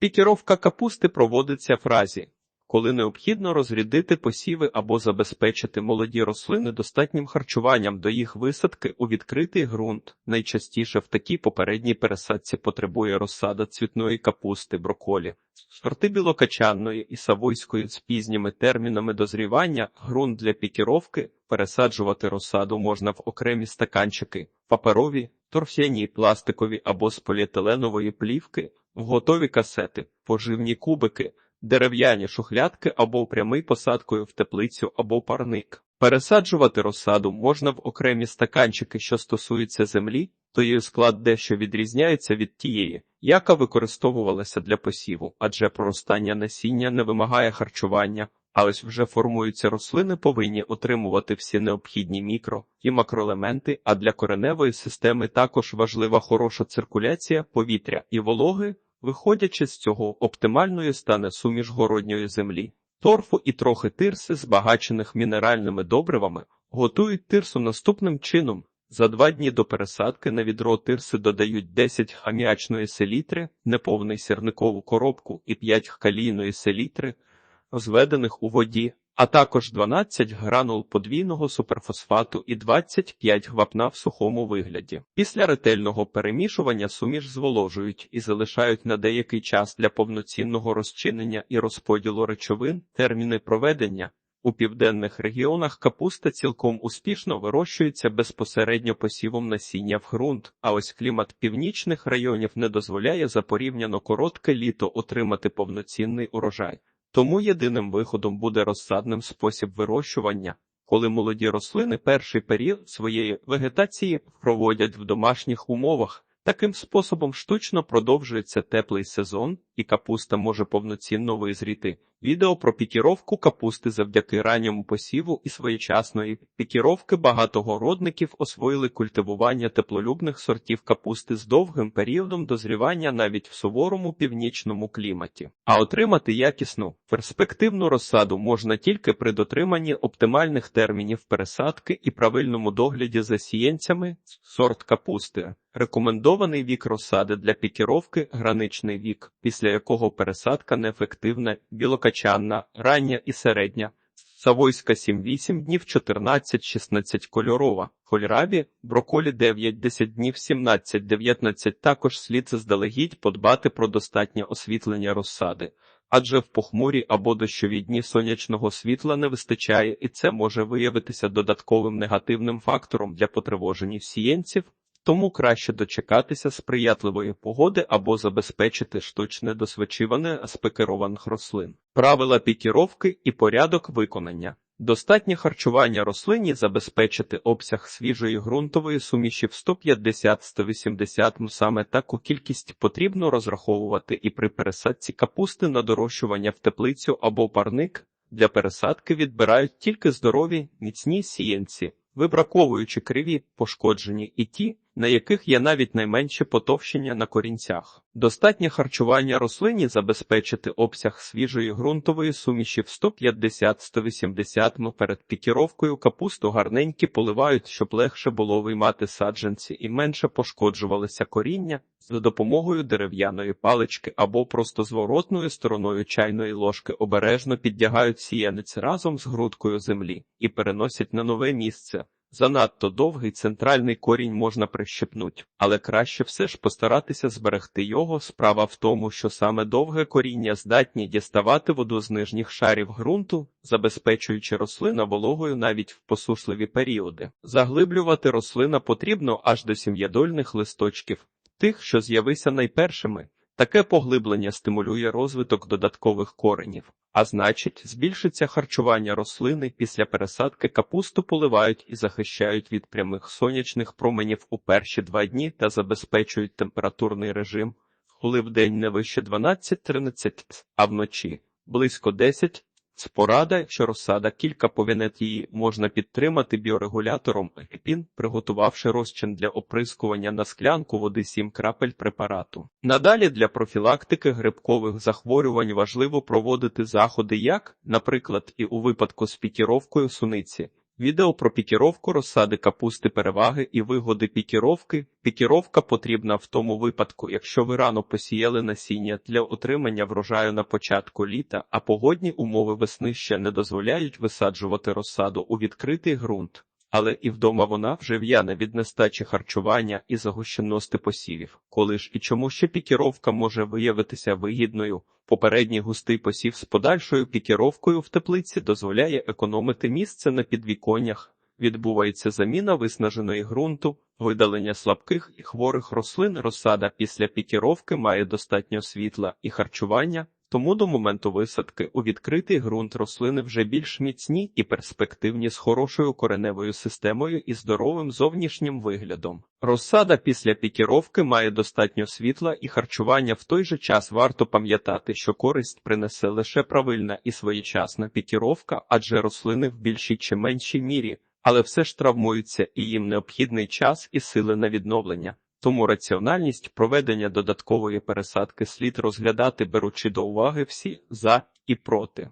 Пікіровка капусти проводиться в разі, коли необхідно розрядити посіви або забезпечити молоді рослини достатнім харчуванням до їх висадки у відкритий ґрунт. Найчастіше в такій попередній пересадці потребує розсада цвітної капусти, броколі, сорти білокачанної і савойської з пізніми термінами дозрівання, ґрунт для пікіровки, пересаджувати розсаду можна в окремі стаканчики, паперові, торфяні, пластикові або з поліетиленової плівки, готові касети, поживні кубики, дерев'яні шухлядки або прямий посадкою в теплицю або парник. Пересаджувати розсаду можна в окремі стаканчики, що стосуються землі, то її склад дещо відрізняється від тієї, яка використовувалася для посіву, адже проростання насіння не вимагає харчування, а ось вже формуються рослини повинні отримувати всі необхідні мікро і макроелементи, а для кореневої системи також важлива хороша циркуляція повітря і вологи, виходячи з цього, оптимальною стане суміш городньої землі. Торфу і трохи тирси, збагачених мінеральними добривами, готують тирсу наступним чином. За два дні до пересадки на відро тирси додають 10 хам'ячної селітри, неповний сірникову коробку і 5 калійної селітри, розведених у воді, а також 12 гранул подвійного суперфосфату і 25 вапна в сухому вигляді. Після ретельного перемішування суміш зволожують і залишають на деякий час для повноцінного розчинення і розподілу речовин, терміни проведення. У південних регіонах капуста цілком успішно вирощується безпосередньо посівом насіння в ґрунт, а ось клімат північних районів не дозволяє за порівняно коротке літо отримати повноцінний урожай. Тому єдиним виходом буде розсадним спосіб вирощування, коли молоді рослини перший період своєї вегетації проводять в домашніх умовах. Таким способом штучно продовжується теплий сезон, і капуста може повноцінно визріти. Відео про пікіровку капусти завдяки ранньому посіву і своєчасної пікіровки багато городників освоїли культивування теплолюбних сортів капусти з довгим періодом дозрівання навіть в суворому північному кліматі. А отримати якісну перспективну розсаду можна тільки при дотриманні оптимальних термінів пересадки і правильному догляді за сієнцями сорт капусти. Рекомендований вік розсади для пікіровки граничний вік, після якого пересадка неефективна, білокачанна, рання і середня. Савойська 7-8 днів 14-16 кольорова, кольрабі, броколі 9-10 днів 17-19 також слід заздалегідь подбати про достатнє освітлення розсади, адже в похмурі або дощові дні сонячного світла не вистачає і це може виявитися додатковим негативним фактором для потривоження сієнців, тому краще дочекатися сприятливої погоди або забезпечити штучне досвечиване спекерованих рослин. Правила пікіровки і порядок виконання. Достатнє харчування рослині забезпечити обсяг свіжої ґрунтової суміші в 150-180 м. Саме таку кількість потрібно розраховувати і при пересадці капусти на дорощування в теплицю або парник. Для пересадки відбирають тільки здорові, міцні сієнці, вибраковуючи криві, пошкоджені і ті, на яких є навіть найменше потовщення на корінцях. Достатнє харчування рослині забезпечити обсяг свіжої ґрунтової суміші в 150-180 м. Перед пікіровкою капусту гарненькі поливають, щоб легше було виймати саджанці і менше пошкоджувалися коріння за допомогою дерев'яної палички або просто зворотною стороною чайної ложки обережно піддягають сіянець разом з грудкою землі і переносять на нове місце. Занадто довгий центральний корінь можна прищепнуть, але краще все ж постаратися зберегти його. Справа в тому, що саме довге коріння здатні діставати воду з нижніх шарів ґрунту, забезпечуючи рослина вологою навіть в посушливі періоди. Заглиблювати рослина потрібно аж до сім'ядольних листочків, тих, що з'явися найпершими. Таке поглиблення стимулює розвиток додаткових коренів, а значить, збільшиться харчування рослини після пересадки капусту поливають і захищають від прямих сонячних променів у перші два дні та забезпечують температурний режим, коли вдень не вище 12-13, а вночі близько 10 Спорада, чи розсада кілька повінет її можна підтримати біорегулятором епін, приготувавши розчин для оприскування на склянку води 7 крапель препарату. Надалі для профілактики грибкових захворювань важливо проводити заходи, як, наприклад, і у випадку з пікіровкою суниці, Відео про пікіровку розсади капусти переваги і вигоди пікіровки. Пікіровка потрібна в тому випадку, якщо ви рано посіяли насіння для отримання врожаю на початку літа, а погодні умови весни ще не дозволяють висаджувати розсаду у відкритий ґрунт. Але і вдома вона вже в'яне від нестачі харчування і загущеності посівів. Коли ж і чому ще пікіровка може виявитися вигідною? Попередній густий посів з подальшою пікіровкою в теплиці дозволяє економити місце на підвіконнях. Відбувається заміна виснаженої ґрунту, видалення слабких і хворих рослин. Розсада після пікіровки має достатньо світла і харчування, тому до моменту висадки у відкритий ґрунт рослини вже більш міцні і перспективні з хорошою кореневою системою і здоровим зовнішнім виглядом. Розсада після пікіровки має достатньо світла і харчування. В той же час варто пам'ятати, що користь принесе лише правильна і своєчасна пікіровка, адже рослини в більшій чи меншій мірі, але все ж травмуються і їм необхідний час і сили на відновлення. Тому раціональність проведення додаткової пересадки слід розглядати, беручи до уваги всі за і проти.